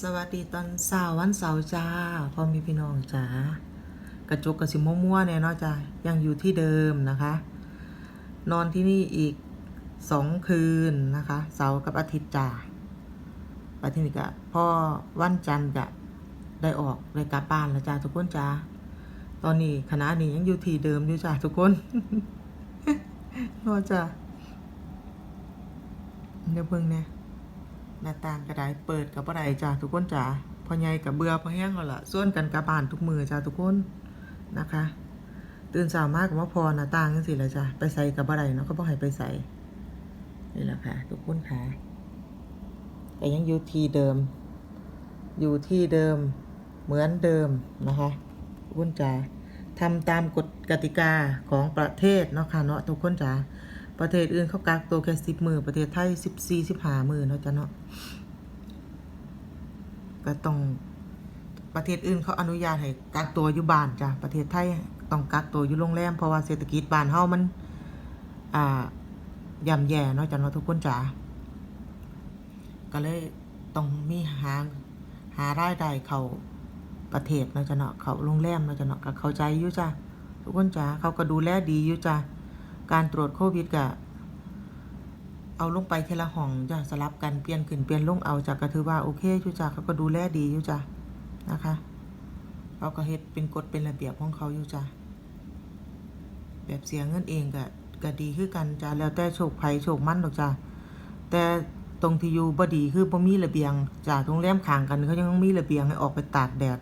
สวัสดีตอนเสาร์วันเสาร์จ้าพ่อมีพี่น้องจ้ากระจกกระสิมั่วๆเนี่ยเนาะจ้ายังอยู่ที่เดิมนะคะ นอนที่นี่อีกสองคืนนะคะเสาร์กับอาทิตย์จ้าอาทิตย์นี้ก็พ่อวันจันทร์จะได้ออกรายกลับบ้านแล้วจ้าทุกคนจ้าตอนนี้คณะนี้ยังอยู่ที่เดิมอยู่จ้าทุกคนเนาะจ้าเดี๋ยวเบิ่งเนี่ย หน้าต่างกระไดเปิดกับบ่ไดจ้าทุกคนจ้าพอใหญ่กับเบื่อพอแห้งแล้วล่ะส่วนกันกับบ้านทุกมือจ้าทุกคนนะคะ ตื่นสามากกับว่าพอหน้าต่างจังซี่แหละจ้าไปใส่กับบ่ไดเนาะก็บ่ให้ไปใส่นี่แหละค่ะ ทุกคนค่ะแต่ยังอยู่ที่เดิม อยู่ที่เดิมเหมือนเดิมนะคะทุกคนจ๋าทำตามกฎกติกาของประเทศเนาะค่ะเนาะทุกคนจ๋า ประเทศอื่นเขากักตัวแค่สิบมือประเทศไทยสิบสี่สิบห้ามือเนาะจ้ะเนาะก็ต้องประเทศอื่นเขาอนุญาตให้กักตัวอยู่บ้านจ้ะประเทศไทยต้องกักตัวอยู่โรงแรมเพราะว่าเศรษฐกิจบ้านเฮามัน อ่าย่ำแย่เนาะจ้ะเนาะทุกคนจ๋าก็เลยต้องมีหาหารายได้เขาประเทศเนาะจ้ะเนาะเขาโรงแรมเนาะจ้ะเนาะก็เข้าใจอยู่จ้ะทุกคนจ๋าเขาก็ดูแลดีอยู่จ้ะ การตรวจโควิดก็เอาลงไปทีละห้องจ้ะสลับกันเปลี่ยนขึ้นเปลี่ยนลงเอาจากก็ถือว่าโอเคอยู่จ้ะเขาก็ดูแลดีอยู่จ้ะนะคะเขาก็เฮ็ดเป็นกฎเป็นระเบียบของเขาอยู่จ้ะแบบเสียเงินเองก็ก็ดีคือกันจ้ะแล้วแต่โชคภัยโชคมั่นดอกจ้ะแต่ตรงที่อยู่บ่ดีคือบ่มีระเบียงจ้ะโรงแรมข้างกันเขายังมีระเบียงให้ออกไปตากแดด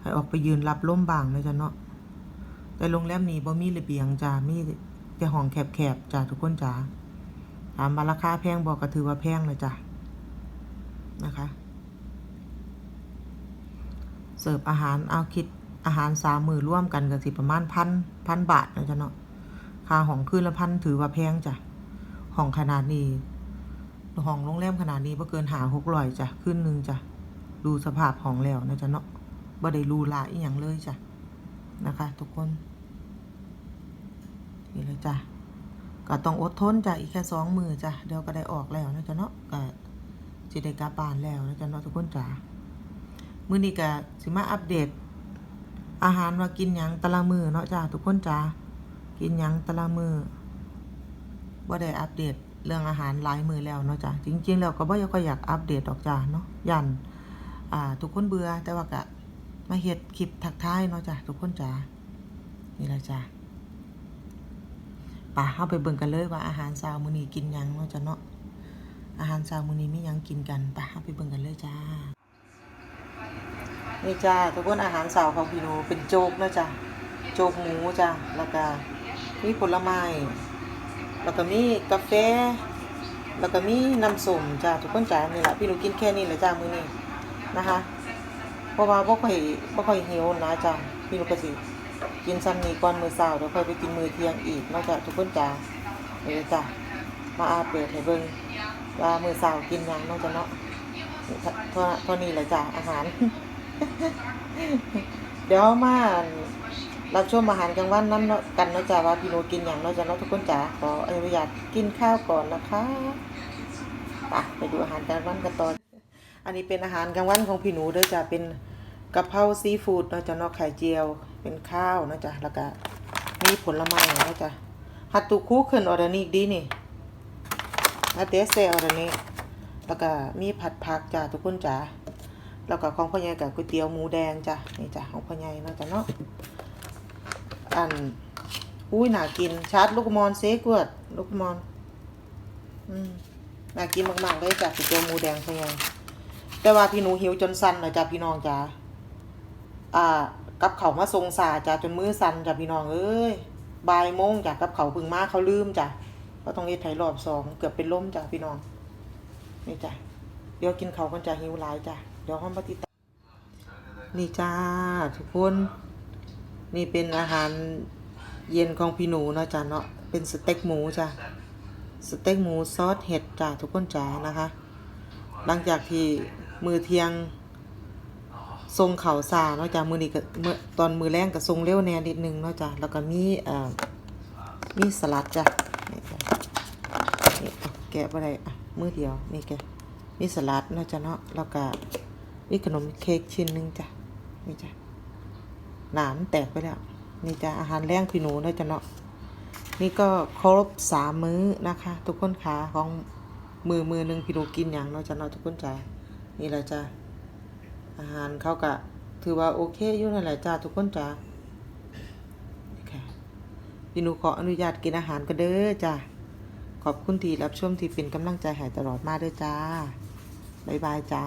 ให้ออกไปยืนรับลมบ้างนะจ้ะเนาะแต่โรงแรมนี้บ่มีระเบียงจ้ะมี แต่ห้องแคบๆจ้ะทุกคนจ้าถามมาราคาแพงบอกก็ถือว่าแพงเลยจ้ะนะคะ เสิร์ฟอาหารเอาคิดอาหารสามมือร่วมกันกันสิประมาณพันพันบาทนะจ๊ะเนาะค่าห้องคืนละพันถือว่าแพงจ้ะห้องขนาดนี้ห้องโรงแรมขนาดนี้บ่เกินหาหกร้อยจ้ะคืนหนึ่งจ้ะดูสภาพห้องแล้วนะจ๊ะเนาะบ่ได้รูหราอีหยังเลยจ้ะนะคะ ทุกคน นี่เลยจ้ะก็ต้องอดทนจ้ะอีกแค่สองมือจ้ะเดี๋ยวก็ได้ออกแล้วนะจ๊ะเนาะก็จะได้กลับานแล้วนะจ๊ะเนาะทุกคนจ้ะมื้อนี้ก็สิมาอัปเดต อาหารว่ากินหยังตะละมือเนาะจ้ะทุกคนจ้ะกินหยังตะละมือบ่ได้อัปเดตเรื่องอาหารหลายมือแล้วเนาะจ้ะจริงๆแล้วก็บ่ค่อยอยากอัปเดตดอกจ้ะเนาะยันอ่า ทุกคนเบื่อแต่ว่าก็มาเฮ็ดคลิปทักทายเนาะจ้ะทุกคนจ้ะนี่แหละจ้ะ ป่ะเข้าไปเบิ่งกันเลยว่าอาหารเช้ามื้อนี้กินหยังเนาะจ้ะเนาะ อาหารเช้ามื้อนี้มีหยังกินกันป่ะเข้าไปเบิ่งกันเลยจ้า นี่จ้าทุกคนอาหารเช้าของพี่หนูเป็นโจ๊กเนาะจ้ะ โจ๊กหมูจ้ะ แล้วก็มีผลไม้ แล้วก็มีกาแฟ แล้วก็มีน้ำส้มจ้าทุกคนจ้านี่แหละพี่หนูกินแค่นี้แหละจ้ามื้อนี้นะคะ เพราะว่าบ่ค่อยบ่ค่อยหิวนะจ้าพี่หนูก็สิ กินซ้ำนี้ก่อนมื้อเช้าเดี๋ยวค่อยไปกินมื้อเที่ยงอีกนอกจากทุกคนจ้าเดี๋ยจ้ามาอาเปิดให้เบิ่งว่ามื้อเช้ากินหยังนอกจากเนาะท่าเท่าเท่านี้แหละจ้าอาหาร เดี๋ยวมารับชมอาหารกลางวันนั้นเนาะกันเนาะจ้าว่าพี่โนกินหยังเนาะจ้าเนาะทุกคนจ้าขออนุญาตกินข้าวก่อนนะคะไปไปดูอาหารกลางวันกันต่ออันนี้เป็นอาหารกลางวันของพี่หนูเด้อจ้าเป็นกะเพราซีฟู้ดเนาะจ้ะเนาะไข่เจียว เป็นข้าวนะจ้ะแล้วก็มีผลไม้นะจ้ะฮัตตุคุขึ้นออร์นิกดีนี่ฮัตเตสเซออร์นิกแล้วก็มีผัดผักจ้ะทุกคนจ้ะแล้วก็ของพ่อใหญ่กับก๋วยเตี๋ยวหมูแดงจ้ะนี่จ้ะของพ่อใหญ่นะจ้ะเนาะอันอุ้ยน่ากินชาร์จลูกมอนเซกวดลูกมอนอืมน่ากินมากๆเลยจ้ะก๋วยเตี๋ยวหมูแดงพ่อใหญ่แต่ว่าพี่หนูหิวจนสั่นเลยจ้ะพี่น้องจ้ะอ่า กับเขามาทรงสาจ้ะจนมือสั่นจ้ะพี่น้องเอ้ยบ่ายโมงจ้ะกับเขาพึ่งมาเขาลืมจ้ะก็ต้องเฮ็ดไถรอบสองเกือบเป็นล้มจ้ะพี่น้องนี่จ้ะเดี๋ยวกินเขากันจ้ะหิวหลายจ้ะเดี๋ยวห้องปฏิตานี่จ้าทุกคนนี่เป็นอาหารเย็นของพี่หนูเนาะจ้ะเนาะเป็นสเต็กหมูจ้ะสเต็กหมูซอสเห็ดจ้ะทุกคนจ้านะคะ หลังจากที่มือเที่ยง ทรงเข่าซาเนาะจ้ะมือนี้ก็เมื่อตอนมือแรงก็ทรงเร็วแน่นิดนึงเนาะจ้ะแล้วก็มีเอ่อมีสลัดจ้ะนี่จ้ะอะได้อะมือเดียวนี่แกมีสลัดเนาะจ้ะเนาะแล้วก็นี่ขนมเค้กชิ้นนึงจ้ะนี่จ้ะหนามนแตกไปแล้วนี่จ้ะอาหารแรงพี่หนูเด้อจ้ะเนาะนี่ก็ครบสามมื้อนะคะ ทุกคนขาของมือมือหนึ่งพี่หนูกินอย่างเนาะจ้ะเนาะทุกคนจ้ะนี่แหละจ้ะ อาหารเขากะถือว่าโอเคอยู่นั่นแหละจ้าทุกคนจ้าค่ะพี่หนูขออนุญาตกินอาหารกันเด้อจ้าขอบคุณที่รับชมที่เป็นกำลังใจให้ตลอดมาเด้อจ้า บ๊ายบายจ้า